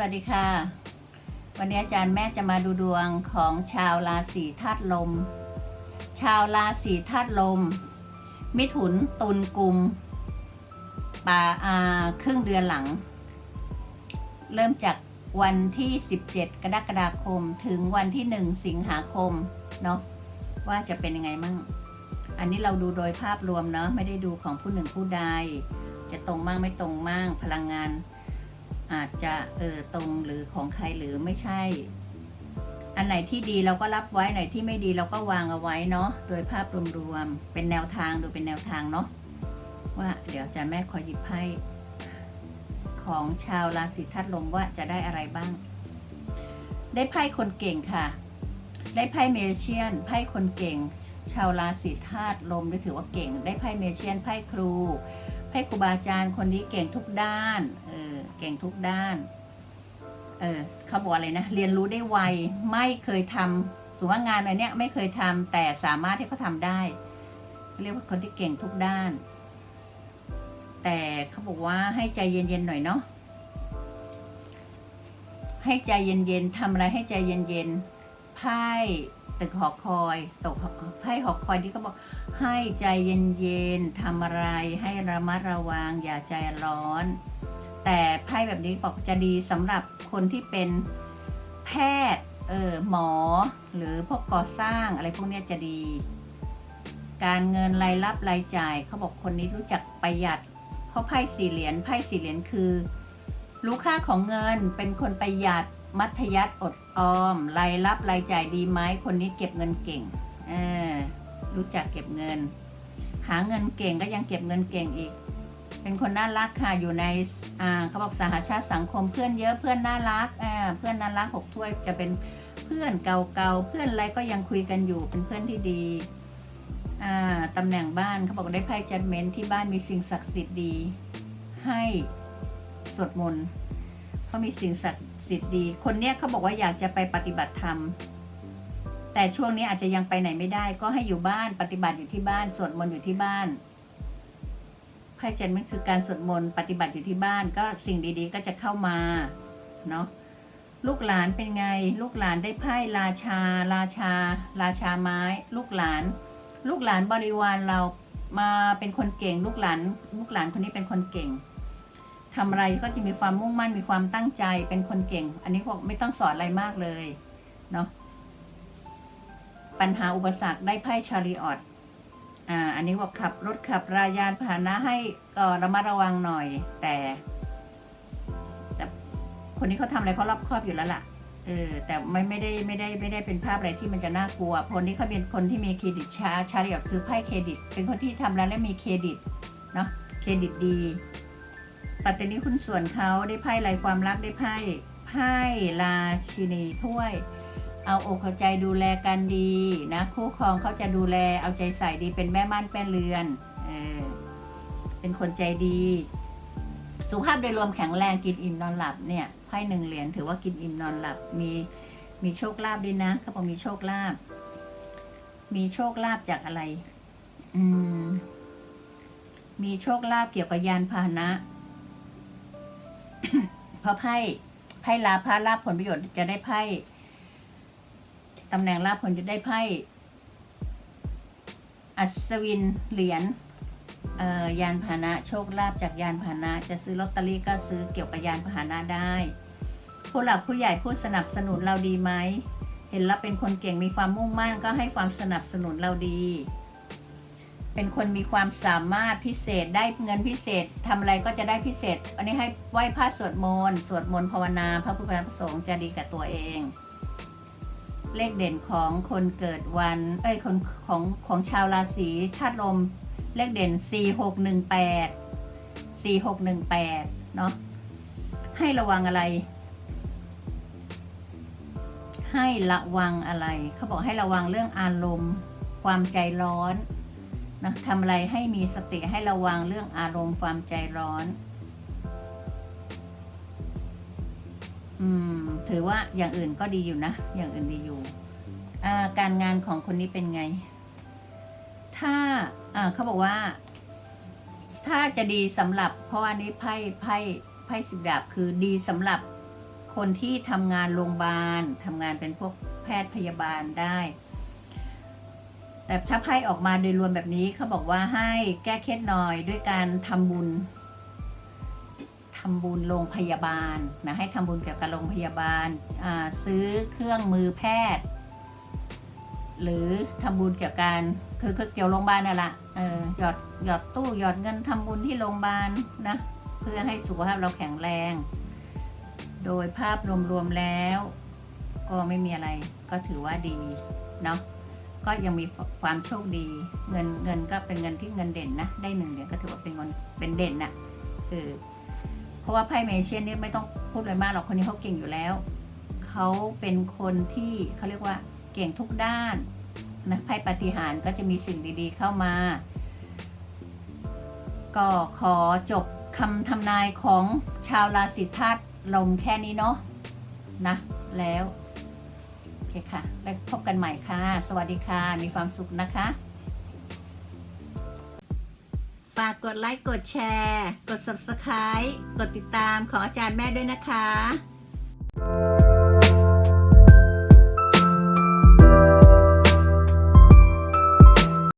สวัสดีค่ะ วันนี้อาจารย์แม่จะมาดูดวงของชาวราศีธาตุลม ชาวราศีธาตุลม มิถุนตุลกุมปาอาครึ่งเดือนหลัง เริ่มจากวันที่ 17 กรกฎาคมถึงวันที่ 1 สิงหาคมเนาะว่าจะเป็นยังไงมั่ง อันนี้เราดูโดยภาพรวมเนาะไม่ได้ดูของผู้หนึ่งผู้ใด จะตรงมั่งไม่ตรงมั่งพลังงาน อาจจะเออตรงหรือของใครหรือไม่ใช่ อันไหนที่ดีเราก็รับไว้ไหนที่ไม่ดีเราก็วางเอาไว้เนาะโดยภาพรวมๆเป็นแนวทางดูเป็นแนวทางเนาะว่าเดี๋ยวอาจารย์แม่ขอหยิบไพ่ของชาวราศีธาตุลมว่าจะได้อะไรบ้าง ได้ไพ่คนเก่งค่ะ ได้ไพ่เมเชียน ไพ่คนเก่ง ชาวราศีธาตุลมได้ถือว่าเก่ง ได้ไพ่เมเชียน ไพ่ครู ไพ่ครูบาอาจารย์คนนี้เก่งทุกด้าน เออ เก่งทุกด้าน เออเขาบอกอะไรนะ เรียนรู้ได้ไว ไม่เคยทำถือว่างานอะไรเนี้ยไม่เคยทำแต่สามารถที่เขาทำได้เขาเรียกว่าคนที่เก่งทุกด้าน แต่เขาบอกว่าให้ใจเย็นๆหน่อยเนาะให้ใจเย็นๆทำอะไรให้ใจเย็นๆไพ่ตึกหอคอยตกไพ่หอคอยที่เขาบอก ให้ใจเย็นๆทำอะไรให้ระมัดระวังอย่าใจร้อน แต่ไพ่แบบนี้บอกจะดีสำหรับคนที่เป็นแพทย์เออหมอ หรือพวกก่อสร้างอะไรพวกนี้จะดี การเงินรายรับรายจ่ายเขาบอกคนนี้รู้จักประหยัดเพราะไพ่สี่เหรียญไพ่สี่เหรียญคือ รู้ค่าของเงินเป็นคนประหยัดมัธยัติอดออมรายรับรายจ่ายดีไหมคนนี้เก็บเงินเก่งเออรู้จักเก็บเงิน หาเงินเก่งก็ยังเก็บเงินเก่งอีก เป็นคนน่ารักค่ะอยู่ในอ่าเขาบอกสหชาติสังคมเพื่อนเยอะเพื่อนน่ารักอ่าเพื่อนน่ารักหกถ้วยจะเป็นเพื่อนเก่าๆเพื่อนอะไรก็ยังคุยกันอยู่เป็นเพื่อนที่ดีอ่าตำแหน่งบ้านเขาบอกได้ไพ่จัดเมนที่บ้านมีสิ่งศักดิ์สิทธิ์ดี ให้สวดมนต์เขามีสิ่งศักดิ์สิทธิ์ดี คนเนี้ยเขาบอกว่าอยากจะไปปฏิบัติธรรมแต่ช่วงนี้อาจจะยังไปไหนไม่ได้ ก็ให้อยู่บ้านปฏิบัติอยู่ที่บ้านสวดมนต์อยู่ที่บ้าน ไพ่เจนมันคือการสวดมนต์ปฏิบัติอยู่ที่บ้านก็สิ่งดีๆ ก็จะเข้ามาเนาะลูกหลานเป็นไง ลูกหลานได้ไพ่ราชา ราชา ราชาไม้ ลูกหลาน ลูกหลานบริวารเรามาเป็นคนเก่ง ลูกหลาน ลูกหลานคนนี้เป็นคนเก่งทำอะไรก็จะมีความมุ่งมั่นมีความตั้งใจเป็นคนเก่ง อันนี้พวกไม่ต้องสอนอะไรมากเลยเนาะปัญหาอุปสรรคได้ไพ่ชาริออต อ่าอันนี้บอกขับรถขับรายานพาหนะให้ก็ระมัดระวังหน่อย แต่แต่คนนี้เขาทำอะไรเขารอบครอบอยู่แล้วล่ะเออแต่ไม่ไม่ได้ไม่ได้ไม่ได้เป็นภาพอะไรที่มันจะน่ากลัวคนนี้เขาเป็นคนที่มีเครดิตช้าชาริออตคือไพ่เครดิต เป็นคนที่ทำแล้วและมีเครดิตเนาะเครดิตดี ปัตตานีคุณส่วนเขาได้ไพ่ไรความรักได้ไพ่ไพ่ราชินีถ้วย เอาอกเอาใจดูแลกันดีนะคู่ครองเขาจะดูแลเอาใจใส่ดีเป็นแม่ม่านแม่เรือนเออเป็นคนใจดี สุขภาพโดยรวมแข็งแรงกินอิ่มนอนหลับเนี่ยไพ่หนึ่งเหรียญถือว่ากินอิ่มนอนหลับมีมีโชคลาภด้วยนะเขาบอกมีโชคลาภมีโชคลาภจากอะไร อืม มีโชคลาภเกี่ยวกับยานพาหนะ เพราะไพ่ไพ่ลาภาลาภผลประโยชน์จะได้ไพ่ ตำแหน่งลาภผลจะได้ไพ่ อัศวินเหรียญยานพาหนะโชคลาภจากยานพาหนะจะซื้อลอตเตอรี่ก็ซื้อเกี่ยวกับยานพาหนะได้ ผู้หลักผู้ใหญ่ผู้สนับสนุนเราดีไหมเห็นแล้วเป็นคนเก่งมีความมุ่งมั่นก็ให้ความสนับสนุนเราดี เป็นคนมีความสามารถพิเศษได้เงินพิเศษทำอะไรก็จะได้พิเศษ อันนี้ให้ไหว้พระสวดมนต์สวดมนต์ภาวนา พระพุทธพระสงฆ์จะดีกับตัวเอง เลขเด่นของคนเกิดวัน เอ้ยคนของของชาวราศีธาตุลม เลขเด่น 4618 4618 เนาะ ให้ระวังอะไร ให้ระวังอะไร เขาบอกให้ระวังเรื่องอารมณ์ ความใจร้อนนะทำอะไรให้มีสติให้ระวังเรื่องอารมณ์ความใจร้อน อืม ถือว่าอย่างอื่นก็ดีอยู่นะ อย่างอื่นดีอยู่การงานของคนนี้เป็นไง ถ้าเขาบอกว่า ถ้าจะดีสำหรับ เพราะว่านี้ไพ่ไพ่ไพ่สิบดาบคือดีสำหรับคคนที่ทำงานโรงพยาบาลทำงานเป็นพวกแพทย์พยาบาลได้ แต่ถ้าไพ่ออกมาโดยรวมแบบนี้เขาบอกว่าให้แก้เคล็ดหน่อยด้วยการทำบุญ ทำบุญโรงพยาบาลนะให้ทำบุญเกี่ยวกับโรงพยาบาลาซื้อเครื่องมือแพทย์ หรือทำบุญเกี่ยวกับคือคือเกี่ยวโรงพยาบาลน่ะละเออหยอดหยอดตู้หยอดเงินทำบุญที่โรงพยาบาลนะเพื่อให้สุขภาพเราแข็งแรง โดยภาพรวมๆแล้ว ก็ไม่มีอะไรก็ถือว่าดีเนาะก็ยังมีความโชคดี เงินเงินก็เป็นเงินที่เงินเด่นนะ ได้หนึ่งเดือนก็ถือว่าเป็นเงินเป็นเด่นนะเออเพ ราะว่าไพ่เมเชียนนี่ไม่ต้องพูดเลยมากหรอกคนนี้เขาเก่งอยู่แล้ว เขาเป็นคนที่เขาเรียกว่าเก่งทุกด้านนะไพ่ปฏิหารก็จะมีสิ่งดีๆเข้ามา ก็ขอจบคำทำนายของชาวราศีธาตุลมแค่นี้เนาะนะแล้ว โอเคค่ะ แล้วพบกันใหม่ค่ะ สวัสดีค่ะ มีความสุขนะคะ ฝากกดไลค์ กดแชร์ กด subscribe กดติดตามของอาจารย์แม่ด้วยนะคะ